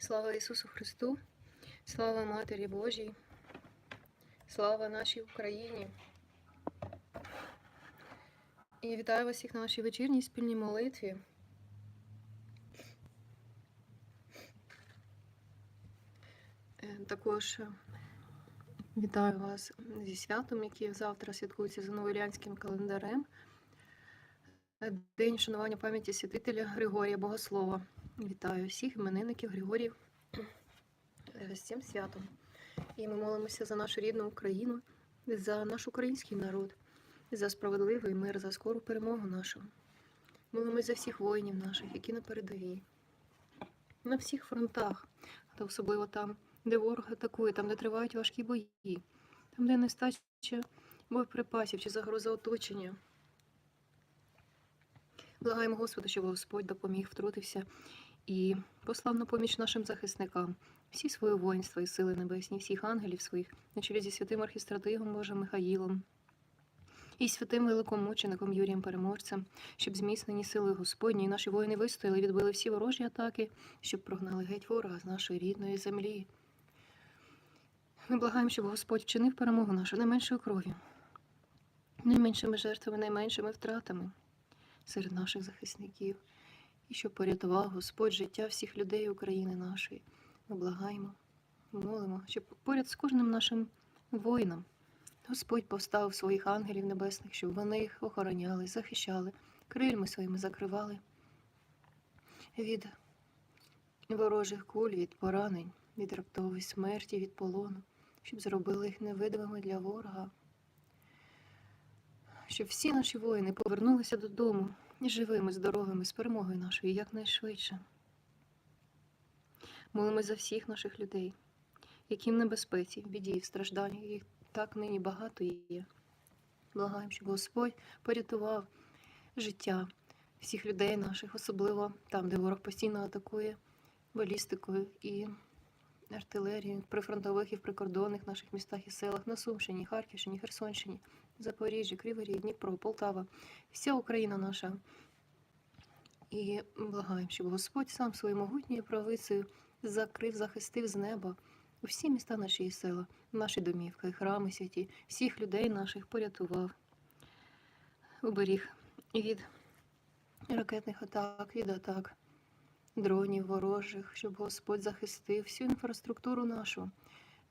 Слава Ісусу Христу, слава Матері Божій, слава нашій Україні. І вітаю вас всіх на нашій вечірній спільній молитві. Е, Також е, вітаю вас зі святом, яке завтра святкується за новорянським календарем. День вшанування пам'яті святителя Григорія Богослова. Вітаю всіх іменинників Григорів е, з цим святом. І ми молимося за нашу рідну Україну, за наш український народ, за справедливий мир, за скору перемогу нашу. Молимося за всіх воїнів наших, які на передовій, на всіх фронтах, та особливо там, де ворог атакує, там, де тривають важкі бої, там, де нестача боєприпасів чи загроза оточення. Благаємо Господа, щоб Господь допоміг втрутився і послав на поміч нашим захисникам, всі свої воїнства і сили небесні, всіх ангелів своїх, на чолі зі святим архістратигом Божим Михаїлом і святим великомучеником Юрієм Переможцем, щоб зміцнені сили Господні, і наші воїни вистояли, відбили всі ворожі атаки, щоб прогнали геть ворога з нашої рідної землі. Ми благаємо, щоб Господь вчинив перемогу нашу найменшою кров'ю, найменшими жертвами, найменшими втратами серед наших захисників, і щоб порятував Господь життя всіх людей України нашої. Ми благаємо, молимо, щоб поряд з кожним нашим воїном Господь поставив своїх ангелів небесних, щоб вони їх охороняли, захищали, крильми своїми закривали від ворожих куль, від поранень, від раптової смерті, від полону, щоб зробили їх невидимими для ворога, щоб всі наші воїни повернулися додому живими, здоровими, з перемогою нашою якнайшвидше. Молимось за всіх наших людей, які в небезпеці, в біді, в стражданнях, їх так нині багато є. Благаємо, щоб Господь порятував життя всіх людей наших, особливо там, де ворог постійно атакує балістикою і артилерією прифронтових і в прикордонних наших містах і селах на Сумщині, Харківщині, Херсонщині, Запоріжжі, Кривий Ріг, Дніпро, Полтава, вся Україна наша. І благаємо, щоб Господь сам своєю могутньою правицею закрив, захистив з неба усі міста наші села, наші домівки, храми святі, всіх людей наших порятував, уберіг від ракетних атак, від атак, дронів ворожих, щоб Господь захистив всю інфраструктуру нашу,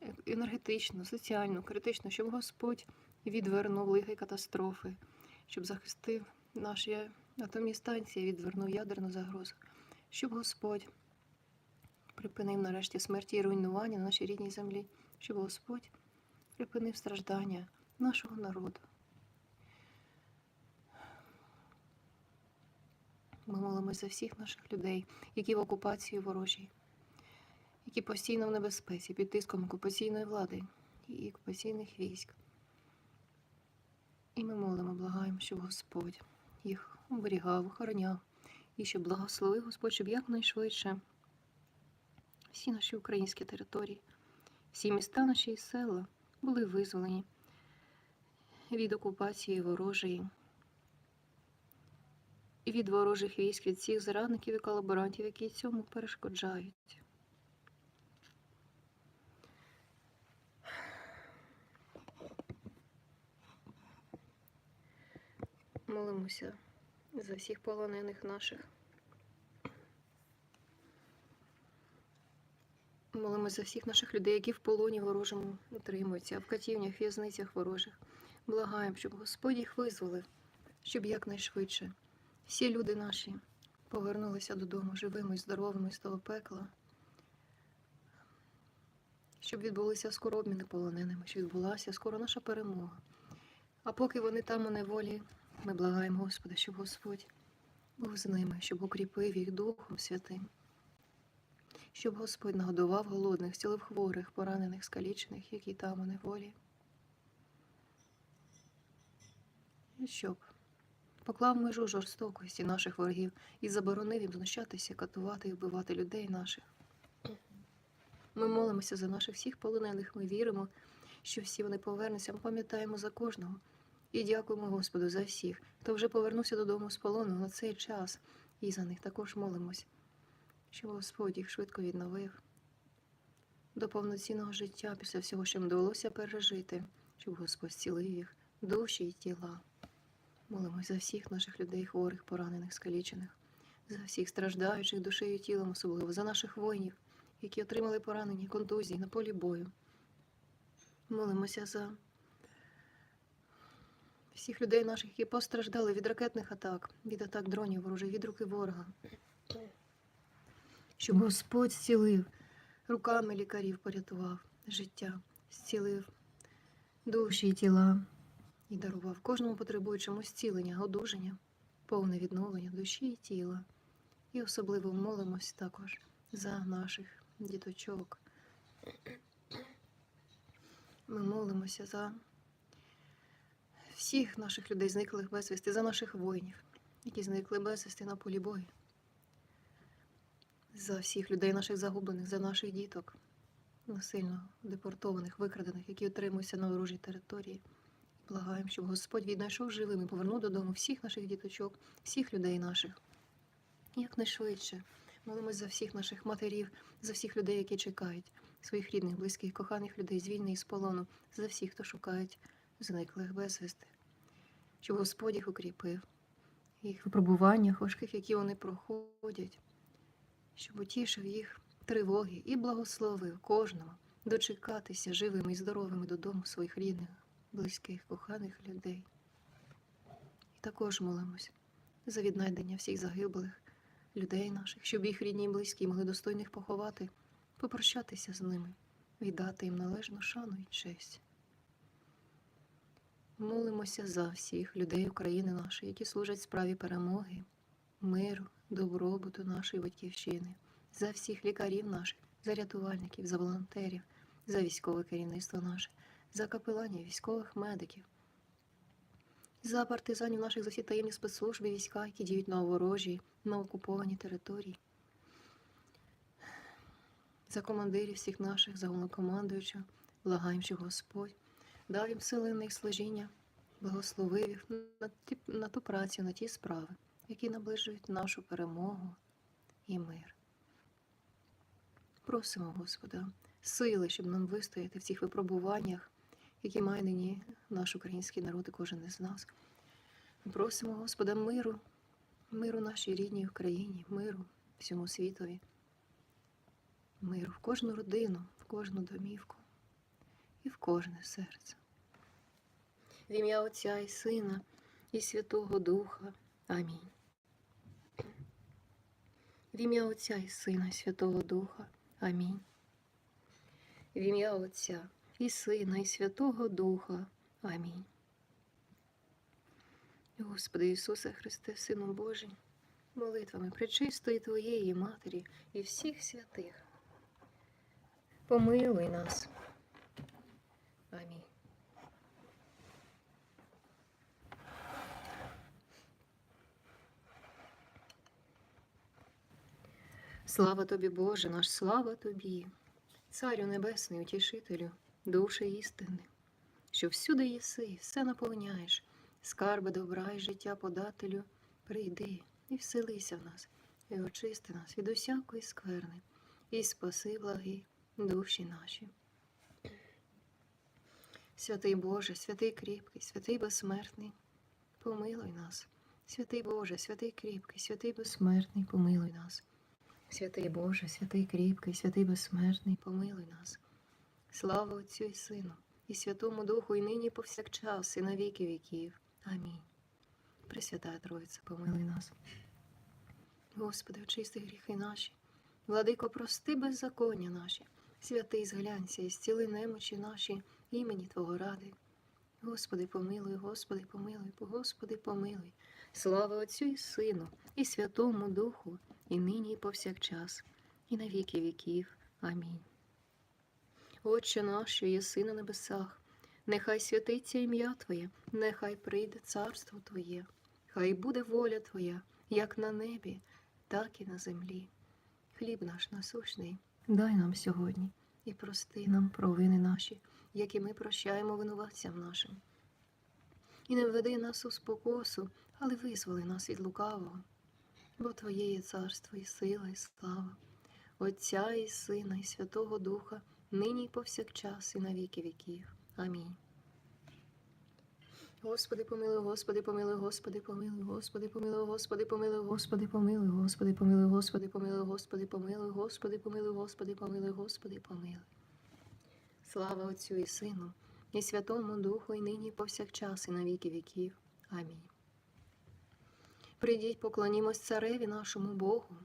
е- енергетичну, соціальну, критичну, щоб Господь відвернув лихі катастрофи, щоб захистив наші атомні станції, відвернув ядерну загрозу, щоб Господь припинив нарешті смерті і руйнування на нашій рідній землі, щоб Господь припинив страждання нашого народу. Ми молимося за всіх наших людей, які в окупації ворожій, які постійно в небезпеці під тиском окупаційної влади і окупаційних військ. І ми молимо, благаємо, щоб Господь їх оберігав, охороняв, і щоб благословив Господь, щоб якнайшвидше всі наші українські території, всі міста наші і села були визволені від окупації ворожої, від ворожих військ, від всіх зрадників і колаборантів, які цьому перешкоджають. Молимося за всіх полонених наших. Молимося за всіх наших людей, які в полоні ворожому утримуються, в катівнях, в'язницях ворожих. Благаємо, щоб Господь їх визволив, щоб якнайшвидше всі люди наші повернулися додому живими і здоровими з того пекла, щоб відбулися скоро обміни полоненими, щоб відбулася скоро наша перемога. А поки вони там у неволі, ми благаємо Господа, щоб Господь був з ними, щоб укріпив їх Духом Святим щоб Господь нагодував голодних, зцілив хворих, поранених, скалічених, які там у неволі. Щоб поклав межу жорстокості наших ворогів і заборонив їм знущатися, катувати і вбивати людей наших. Ми молимося за наших всіх полонених, ми віримо, що всі вони повернуться, ми пам'ятаємо за кожного. І дякуємо Господу за всіх, хто вже повернувся додому з полону на цей час, і за них також молимось щоб Господь їх швидко відновив до повноцінного життя після всього, що їм довелося пережити, щоб Господь зцілив їх душі і тіла. Молимось за всіх наших людей, хворих, поранених, скалічених, за всіх страждаючих душею і тілом, особливо за наших воїнів, які отримали поранення, контузії на полі бою. Молимося за всіх людей наших, які постраждали від ракетних атак, від атак дронів ворожих, від руки ворога. Щоб Господь зцілив, руками лікарів порятував життя, зцілив душі і тіла і дарував кожному потребуючому зцілення, одужання, повне відновлення душі і тіла. І особливо молимось також за наших діточок. Ми молимося за всіх наших людей, зниклих безвісти, за наших воїнів, які зникли безвісти на полі бою, за всіх людей наших загублених, за наших діток, насильно депортованих, викрадених, які утримуються на ворожій території. Благаємо, щоб Господь віднайшов живим і повернув додому всіх наших діточок, всіх людей наших. Якнайшвидше молимось за всіх наших матерів, за всіх людей, які чекають, своїх рідних, близьких, коханих людей, звільнених з полону, за всіх, хто шукають зниклих безвісти. Щоб Господь їх укріпив, їх випробуваннях важких, які вони проходять, щоб утішив їх тривоги і благословив кожного дочекатися живими і здоровими додому своїх рідних близьких, коханих людей. І також молимось за віднайдення всіх загиблих людей наших, щоб їх рідні і близькі могли достойно їх поховати, попрощатися з ними, віддати їм належну шану і честь. Молимося за всіх людей України нашої, які служать справі перемоги, миру, добробуту нашої батьківщини, за всіх лікарів наших, за рятувальників, за волонтерів, за військове керівництво наше за капеланів, військових медиків, за партизанів наших за всі таємні спецслужби війська, які діють на ворожій, на окупованій території, за командирів всіх наших, за головнокомандуючого, благаємо, що Господь дав їм сили на їх служіння, благословив їх на, ті, на ту працю, на ті справи, які наближують нашу перемогу і мир. Просимо Господа сили, щоб нам вистояти в цих випробуваннях, які має нині наш український народ і кожен із нас. Просимо Господа миру, миру нашій рідній Україні, миру всьому світові, миру в кожну родину, в кожну домівку і в кожне серце. В ім'я Отця і Сина, і Святого Духа. Амінь. В ім'я Отця і Сина, і Святого Духа. Амінь. В ім'я Отця і Сина, і Святого Духа. Амінь. Господи Ісусе Христе, Сину Божий, молитвами пречистої Твоєї Матері і всіх святих. Помилуй нас. Амінь. Слава тобі, Боже, наш слава тобі, Царю Небесний, утішителю, душе істини, що всюди єси, все наповняєш, скарби добра і життя подателю, прийди і вселися в нас, і очисти нас від усякої скверни, і спаси благи душі наші. Святий Боже, святий кріпкий, святий безсмертний, помилуй нас. Святий Боже, святий кріпкий, святий безсмертний, помилуй нас. Святий Боже, святий кріпкий, святий безсмертний, помилуй нас. Слава Отцю і Сину, і Святому Духу, і нині, повсякчас, і на віки віків. Амінь. Пресвятая Троїця, помилуй нас. Господи, очисти гріхи наші, владико, прости беззаконня наші, святий зглянься і зціли немочі наші, імені Твого ради. Господи, помилуй, Господи, помилуй, Господи, помилуй. Слава Отцю і Сину, і Святому Духу, і нині, і повсякчас, і на віки віків. Амінь. Отче наш, єси на небесах, нехай святиться ім'я Твоє, нехай прийде царство Твоє, хай буде воля Твоя, як на небі, так і на землі. Хліб наш насущний, дай нам сьогодні і прости нам провини наші, які ми прощаємо винуватцям нашим. І не введи нас у спокусу, але визволи нас від лукавого, бо Твоє є царство і сила, і слава, Отця і Сина, і Святого Духа, нині і повсякчас, і на віки віків. Амінь. Господи, помилуй, Господи, помилуй, Господи, помилуй, Господи, помилуй, Господи, помилуй, Господи, помилуй, Господи, помилуй, Господи, помилуй, Господи, помилуй, Господи, помилуй, Господи, помилуй, Господи, помилуй. Слава Отцю і Сину, і Святому Духу, і нині, і повсякчас, і на віки віків. Амінь. Прийдіть, поклонімось цареві нашому Богу.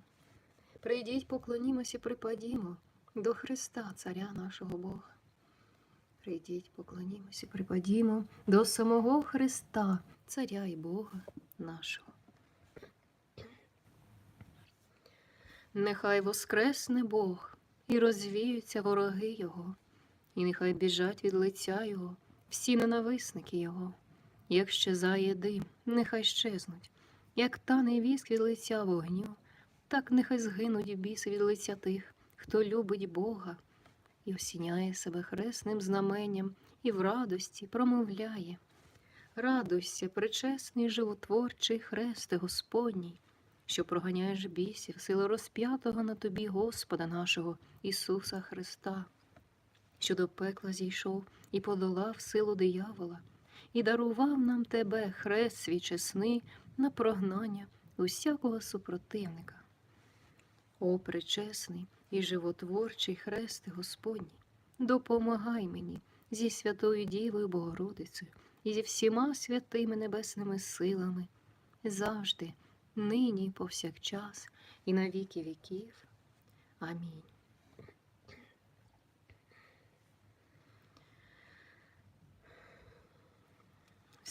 Прийдіть, поклонімось і припадімо до Христа, Царя нашого Бога. Прийдіть, поклонімось і припадімо до самого Христа, Царя і Бога нашого. Нехай воскресне Бог і розвіються вороги Його, і нехай біжать від лиця Його всі ненависники Його. Як щезає дим, нехай щезнуть, як тане віск від лиця вогню, так нехай згинуть біси від лиця тих, хто любить Бога і осіняє себе хресним знаменням і в радості промовляє. Радуйся, пречесний животворчий хресте Господній, що проганяєш бісів, силу розп'ятого на тобі Господа нашого Ісуса Христа, що до пекла зійшов і подолав силу диявола, і дарував нам тебе, хрест свій чесний, на прогнання усякого супротивника. О, пречесний і животворчий хресте Господній, допомагай мені зі Святою Дівою Богородицею і зі всіма святими небесними силами, завжди, нині повсякчас, і на віки віків. Амінь.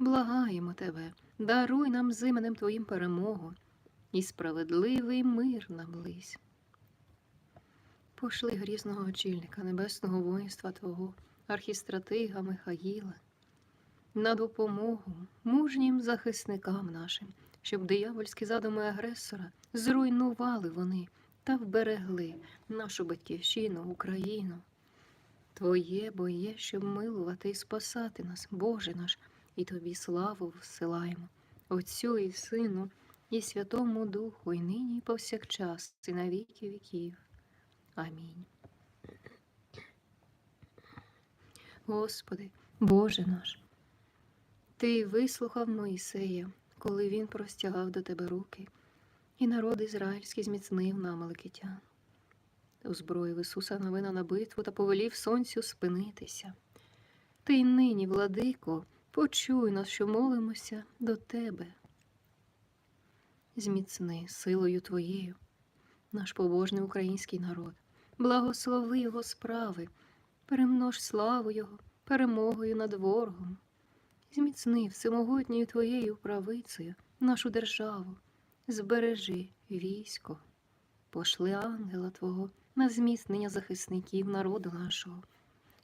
Благаємо Тебе, даруй нам з іменем Твоїм перемогу і справедливий мир наблизь. Пошли грізного очільника небесного воїнства Твого, архістратига Михаїла, на допомогу мужнім захисникам нашим, щоб диявольські задуми агресора зруйнували вони та вберегли нашу батьківщину, Україну. Твоє бо є, щоб милувати і спасати нас, Боже наш, і Тобі славу всилаємо, Отцю і Сину, і Святому Духу, і нині, і повсякчас, і на віки віків. Амінь. Господи, Боже наш, Ти вислухав Моїсея, коли він простягав до Тебе руки, і народ ізраїльський зміцнив на Амалекитян. Озброїв Ісуса новина на битву та повелів сонцю спинитися. Ти й нині, владико, почуй нас, що молимося до Тебе. Зміцни силою Твоєю наш побожний український народ, благослови Його справи, перемнож славу Його, перемогою над ворогом, зміцни всемогутньою Твоєю правицею нашу державу, збережи військо, пошли ангела Твого на зміцнення захисників народу нашого.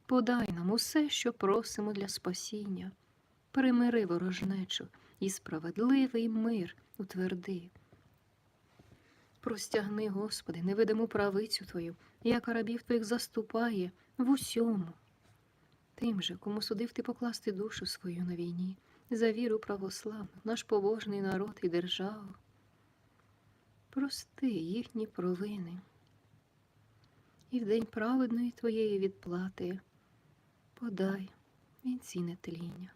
Подай нам усе, що просимо для спасіння, примири ворожнечу і справедливий мир утверди. Простягни, Господи, невидиму правицю Твою, яка рабів Твоїх заступає в усьому. Тим же, кому судив ти покласти душу свою на війні, за віру православну, наш побожний народ і державу. Прости їхні провини. І в день праведної Твоєї відплати подай вінці нетління.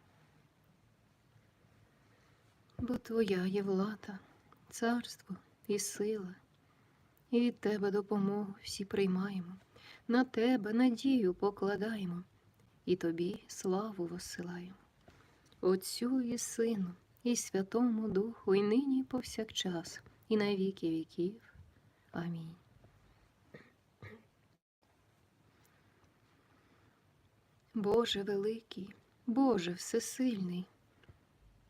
Бо Твоя є влада, царство і сила, і від Тебе допомогу всі приймаємо, на Тебе надію покладаємо, і Тобі славу воссилаємо. Отцю і Сину, і Святому Духу, і нині, і повсякчас, і на віки віків. Амінь. Боже великий, Боже всесильний,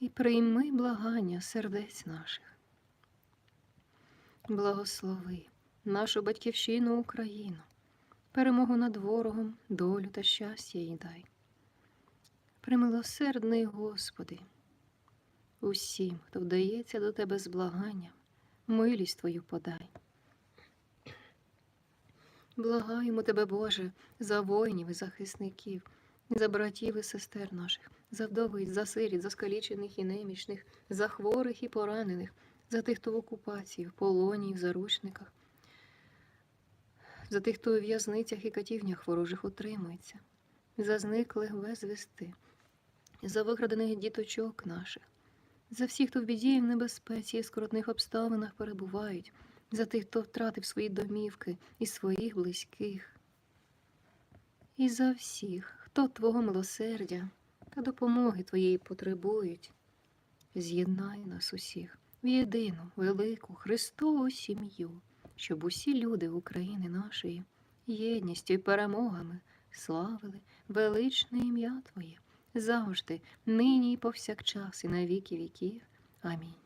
і прийми благання сердець наших. Благослови нашу батьківщину Україну, перемогу над ворогом, долю та щастя їй дай. Примилосердний Господи, усім, хто вдається до Тебе з благанням, милість Твою подай. Благаємо Тебе, Боже, за воїнів і захисників, за братів і сестер наших, за вдовиць, за сиріт, за скалічених і немічних, за хворих і поранених, за тих, хто в окупації, в полоні в заручниках, за тих, хто у в'язницях і катівнях ворожих утримується, за зниклих безвісти, за викрадених діточок наших, за всіх, хто в біді і в небезпеці і скрутних обставинах перебувають, за тих, хто втратив свої домівки і своїх близьких, і за всіх, хто Твого милосердя та допомоги Твоєї потребують. З'єднай нас усіх в єдину велику Христову сім'ю, щоб усі люди України нашої єдністю і перемогами славили величне ім'я Твоє завжди, нині і повсякчас, і на віки віків. Амінь.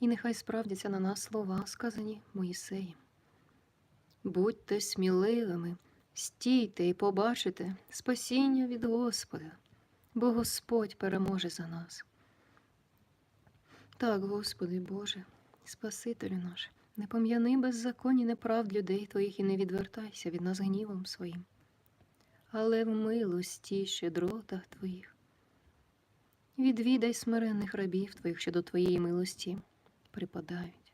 І нехай справдяться на нас слова, сказані Моїсеєм. Будьте сміливими, стійте і побачите спасіння від Господа, бо Господь переможе за нас. Так, Господи Боже, Спасителю наш, не пом'яни беззаконні неправд людей Твоїх і не відвертайся від нас гнівом своїм, але в милості щедротах Твоїх. Відвідай смиренних рабів Твоїх, що до Твоєї милості припадають.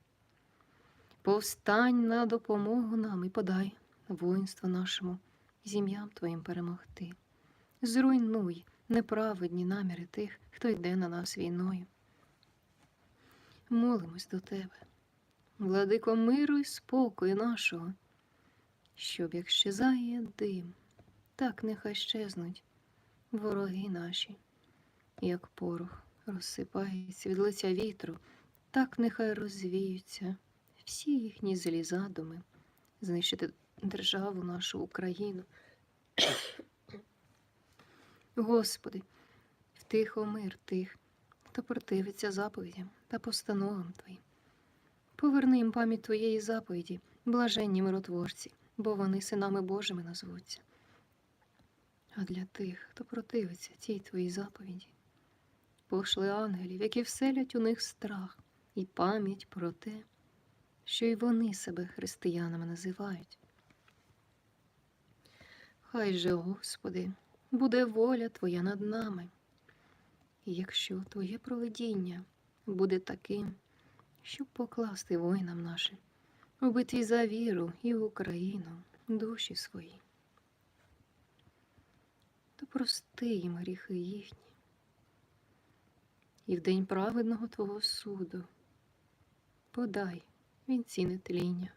Повстань на допомогу нам і подай воїнство нашому, зім'ям Твоїм перемогти. Зруйнуй неправедні наміри тих, хто йде на нас війною. Молимось до Тебе, владико миру і спокою нашого, щоб як щезає дим, так нехай щезнуть вороги наші, як порох розсипається від лиця вітру, так нехай розвіються всі їхні злі задуми, знищити державу нашу Україну. Господи, втихо мир тих, хто противиться заповідям та постановам Твоїм. Поверни їм пам'ять Твоєї заповіді, блаженні миротворці, бо вони синами Божими назвуться. А для тих, хто противиться тій Твоїй заповіді, пошли ангелів, які вселять у них страх і пам'ять про те, що й вони себе християнами називають. Хай же, Господи, буде воля Твоя над нами, і якщо Твоє провидіння буде таким, щоб покласти воїнам нашим у битві за віру і в Україну душі свої, то прости їм гріхи їхні, і в день праведного Твого суду подай вінці нетління.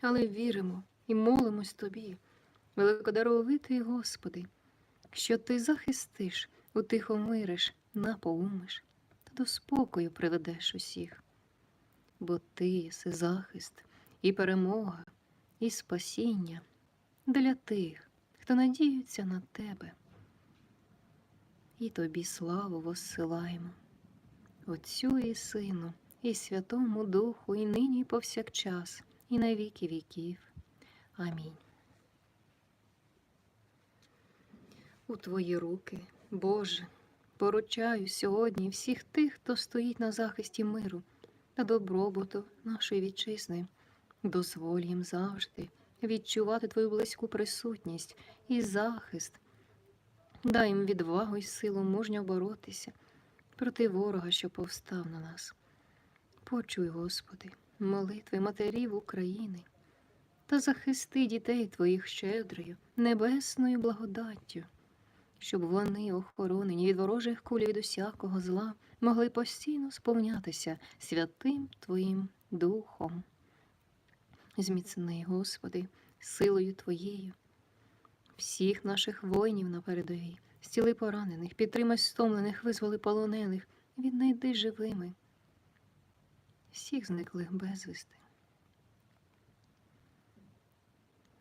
Але віримо і молимось Тобі, великодаровитий Господи, що Ти захистиш, утихомириш, напоумиш та до спокою приведеш усіх, бо Ти єси захист і перемога, і спасіння для тих, хто надіються на Тебе. І Тобі славу воссилаємо, Отцю і Сину, і Святому Духу, і нині, і повсякчас, і на віки віків. Амінь. У Твої руки, Боже, поручаю сьогодні всіх тих, хто стоїть на захисті миру та добробуту нашої вітчизни. Дозволь їм завжди відчувати твою близьку присутність і захист. Дай їм відвагу і силу мужньо боротися проти ворога, що повстав на нас. Почуй, Господи, молитви матерів України та захисти дітей Твоїх щедрою, небесною благодаттю, щоб вони, охоронені від ворожих куль від усякого зла, могли постійно сповнятися святим Твоїм Духом. Зміцни, Господи, силою Твоєю, всіх наших воїнів на передовій, зціли поранених, підтримай стомлених, визволи полонених, віднайди живими, всіх зниклих безвісти.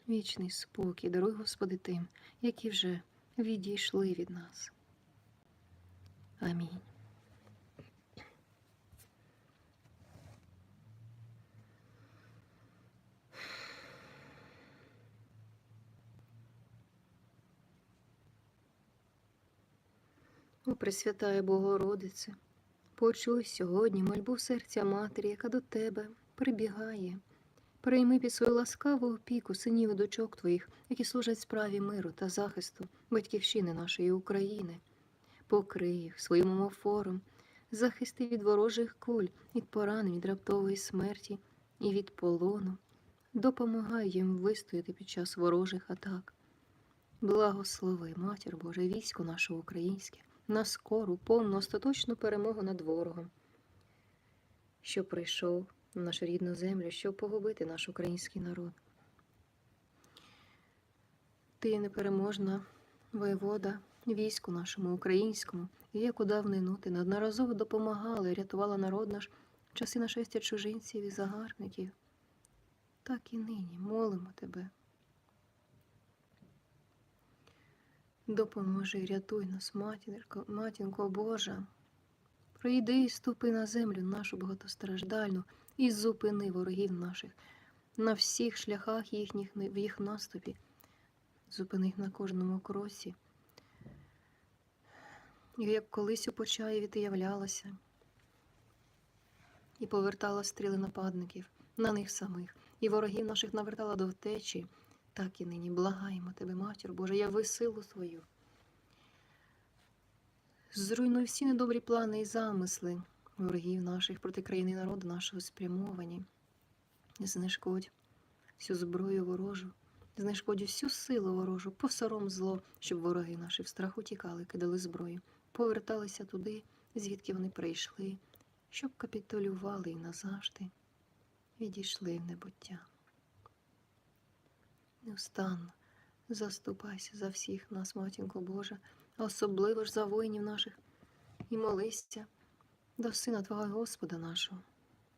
Вічний спокій, даруй, Господи, тим, які вже відійшли від нас. Амінь. О, Пресвятая Богородице, почуй сьогодні мольбу серця матері, яка до тебе прибігає. Прийми під свою ласкаву опіку синів і дочок твоїх, які служать справі миру та захисту батьківщини нашої України. Покрий їх своїм омофором, захисти від ворожих куль, від поранень, від раптової смерті і від полону. Допомагай їм вистояти під час ворожих атак. Благослови, Матір Божа, військо наше українське, на скору, повну, остаточну перемогу над ворогом, що прийшов на нашу рідну землю, щоб погубити наш український народ. Ти непереможна воєвода війську нашому українському, і як у давнину ти неодноразово допомагала і рятувала народ наш часи нашестя чужинців і загарбників. Так і нині молимо тебе. Допоможи, рятуй нас, матінко, матінко Божа. Прийди і ступи на землю нашу багатостраждальну і зупини ворогів наших на всіх шляхах їхніх в їх наступі, зупини їх на кожному кросі. Як колись у Почаєві ти являлася і повертала стріли нападників на них самих, і ворогів наших навертала до втечі, так і нині благаємо тебе, матір Божа, яви силу свою. Зруйнуй всі недобрі плани і замисли ворогів наших проти країни народу нашого спрямовані. Знешкодь всю зброю ворожу, знешкодь всю силу ворожу, посором зло, щоб вороги наші в страху тікали, кидали зброю, поверталися туди, звідки вони прийшли, щоб капітулювали і назавжди відійшли в небуття. Неустанно заступайся за всіх нас, матінко Божа, особливо ж за воїнів наших, і молися до Сина Твого Господа нашого.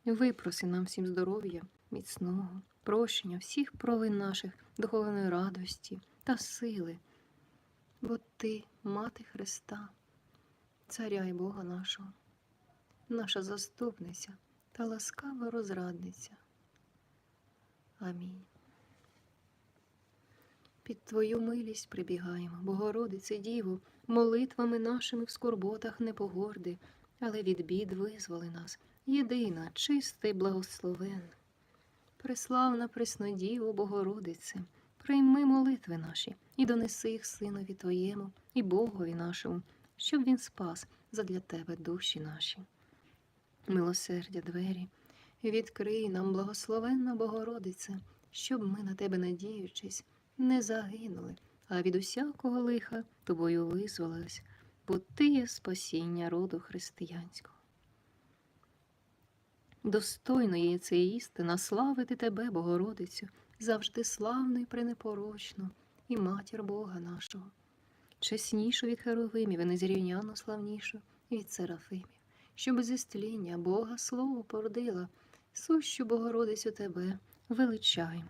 Випроси нам всім здоров'я, міцного, прощення всіх провин наших, духовної радості та сили, бо Ти, Мати Христа, Царя і Бога нашого, наша заступниця та ласкава розрадниця. Амінь. Під Твою милість прибігаємо, Богородице Діву, молитвами нашими в скорботах не погорди, але від бід визволи нас, єдина, чиста й благословенна. Преславна Преснодіво, Богородице, прийми молитви наші і донеси їх Синові Твоєму і Богові нашому, щоб Він спас задля Тебе душі наші. Милосердя двері, відкрий нам, благословенна Богородице, щоб ми на тебе надіючись, не загинули, а від усякого лиха тобою визволились, бо ти є спасіння роду християнського. Достойно є це істина славити тебе, Богородицю, завжди славну і пренепорочну, і матір Бога нашого, чеснішу від Херовимів і незрівняно славнішу від Серафимів, щоб зі стління Бога Слово породила, сущу Богородицю тебе величаємо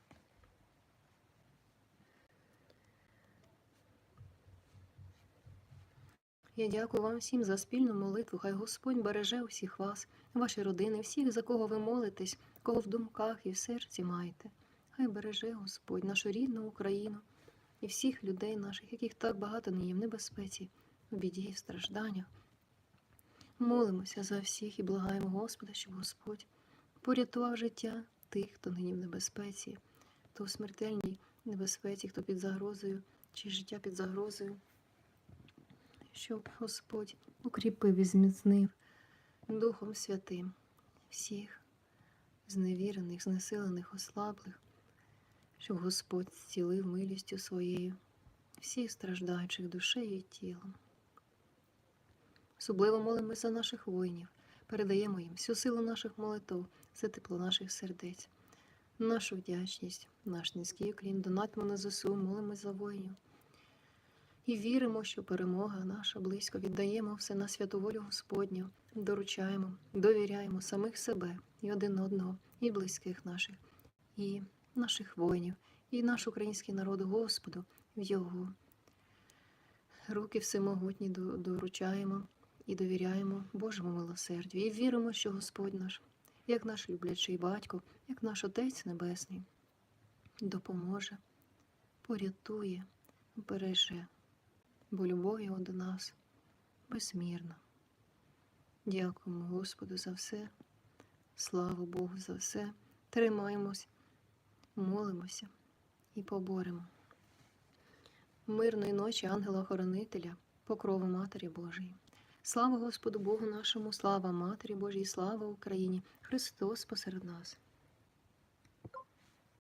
Я дякую вам всім за спільну молитву. Хай Господь береже усіх вас, ваші родини, всіх, за кого ви молитесь, кого в думках і в серці маєте. Хай береже Господь нашу рідну Україну і всіх людей наших, яких так багато нині в небезпеці, в біді і в стражданнях. Молимося за всіх і благаємо Господа, щоб Господь порятував життя тих, хто нині в небезпеці, хто в смертельній небезпеці, хто під загрозою, чи життя під загрозою, щоб Господь укріпив і зміцнив Духом Святим всіх зневірених, знесилених, ослаблих, щоб Господь зцілив милістю своєю всіх страждаючих душею і тілом. Особливо молимося за наших воїнів, передаємо їм всю силу наших молитв, за тепло наших сердець, нашу вдячність, наш низький уклін, донатимо на ЗСУ, молимось за воїнів. І віримо, що перемога наша близько, віддаємо все на святу волю Господню, доручаємо, довіряємо самих себе і один одного, і близьких наших, і наших воїнів, і наш український народ Господу в Його. Руки всемогутні доручаємо і довіряємо Божому милосердю. І віримо, що Господь наш, як наш люблячий батько, як наш Отець Небесний, допоможе, порятує, береже, бо любов Його до нас безмірна. Дякуємо Господу за все. Слава Богу за все. Тримаємось, молимося і поборемо. Мирної ночі, ангела-охоронителя, покрови Матері Божої. Слава Господу Богу нашому, слава Матері Божій, слава Україні! Христос посеред нас.